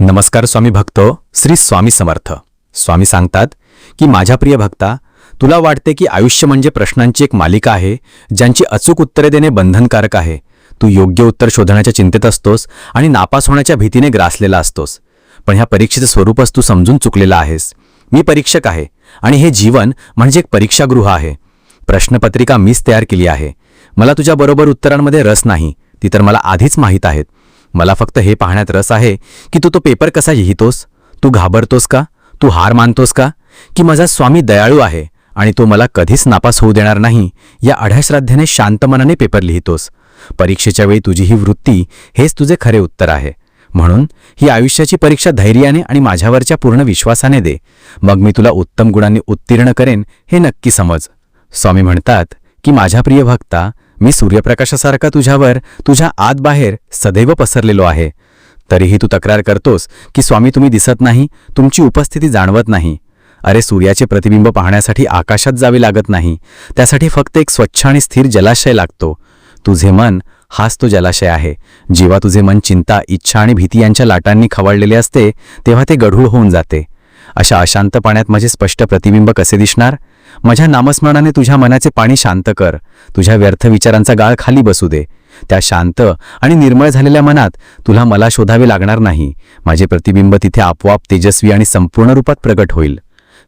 नमस्कार स्वामी भक्त श्री स्वामी समर्थ. स्वामी सांगतात की माझ्या प्रिय भक्ता तुला वाटते की आयुष्य म्हणजे प्रश्नांची एक मालिका आहे ज्यांची अचूक उत्तरे देणे बंधनकारक आहे. तू योग्य उत्तर शोधण्याच्या चिंतेत असतोस आणि नापास होण्याच्या भीतीने ग्रासलेला असतोस. पण ह्या परीक्षेचं स्वरूपच तू समजून चुकलेला आहेस. मी परीक्षक आहे आणि हे जीवन म्हणजे एक परीक्षागृह आहे. प्रश्नपत्रिका मीच तयार केली आहे. मला तुझ्या बरोबर उत्तरांमध्ये रस नाही ती तर मला आधीच माहीत आहेत. मला फक्त हे पाहण्यात रस आहे की तू तो पेपर कसा लिहितोस? तू घाबरतोस का? तू हार मानतोस का? की माझा स्वामी दयाळू आहे आणि तो मला कधीच नापास होऊ देणार नाही? या अढ्याश्राद्धेने शांत मनाने पेपर लिहितोस. परीक्षेच्या वेळी तुझी ही वृत्ती हेच तुझे खरे उत्तर आहे. म्हणून ही आयुष्याची परीक्षा धैर्याने आणि माझ्यावरच्या पूर्ण विश्वासाने दे. मग मी तुला उत्तम गुणांनी उत्तीर्ण करेन हे नक्की समज. स्वामी म्हणतात की माझ्या प्रिय भक्ता मी सूर्यप्रकाशासारखा तुझ्यावर तुझ्या आत बाहेर सदैव पसरलेलो आहे. तरीही तू तक्रार करतोस की स्वामी तुम्ही दिसत नाही तुमची उपस्थिती जाणवत नाही. अरे सूर्याचे प्रतिबिंब पाहण्यासाठी आकाशात जावे लागत नाही. त्यासाठी फक्त एक स्वच्छ आणि स्थिर जलाशय लागतो. तुझे मन हाच तो जलाशय आहे. जेव्हा तुझे मन चिंता इच्छा आणि भीती यांच्या लाटांनी खवळलेले असते तेव्हा ते गढूळ होऊन जाते. अशा अशांत पाण्यात माझे स्पष्ट प्रतिबिंब कसे दिसणार? माझ्या नामस्मरणाने तुझ्या मनाचे पाणी शांत कर. तुझ्या व्यर्थ विचारांचा गाळ खाली बसू दे. त्या शांत आणि निर्मळ झालेल्या मनात तुला मला शोधावे लागणार नाही. माझे प्रतिबिंब तिथे आपोआप तेजस्वी आणि संपूर्ण रूपात प्रगट होईल.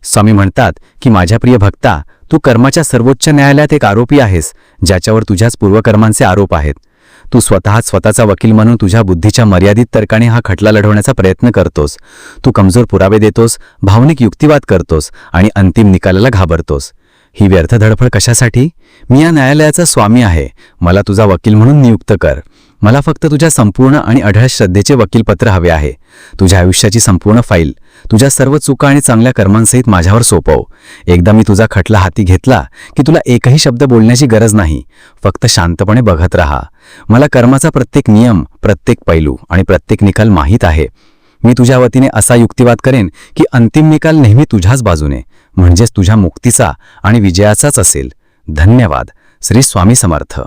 स्वामी म्हणतात की माझ्या प्रिय भक्ता तू कर्माच्या सर्वोच्च न्यायालयात एक आरोपी आहेस ज्याच्यावर तुझ्याच पूर्वकर्मांचे आरोप आहेत. तू स्वतः स्वतःचा वकील म्हणून तुझ्या बुद्धीच्या मर्यादित तर्काने हा खटला लढवण्याचा प्रयत्न करतोस. तू कमजोर पुरावे देतोस भावनिक युक्तिवाद करतोस आणि अंतिम निकालाला घाबरतोस. ही व्यर्थ धडपड कशासाठी? मी या न्यायालयाचा स्वामी आहे. मला तुझा वकील म्हणून नियुक्त कर. मला फक्त तुझ्या संपूर्ण आणि अढळ श्रद्धेचे वकीलपत्र हवे आहे. तुझ्या आयुष्याची संपूर्ण फाईल तुझ्या सर्व चुका आणि चांगल्या कर्मांसहित माझ्यावर सोपव. एकदा मी तुझा खटला हाती घेतला की तुला एकही शब्द बोलण्याची गरज नाही. फक्त शांतपणे बघत राहा. मला कर्माचा प्रत्येक नियम प्रत्येक पैलू आणि प्रत्येक निकाल माहीत आहे. मी तुझ्या वतीने असा युक्तिवाद करेन की अंतिम निकाल नेहमी तुझ्याच बाजूने म्हणजेच तुझ्या मुक्तीचा आणि विजयाचाच असेल. धन्यवाद. श्री स्वामी समर्थ.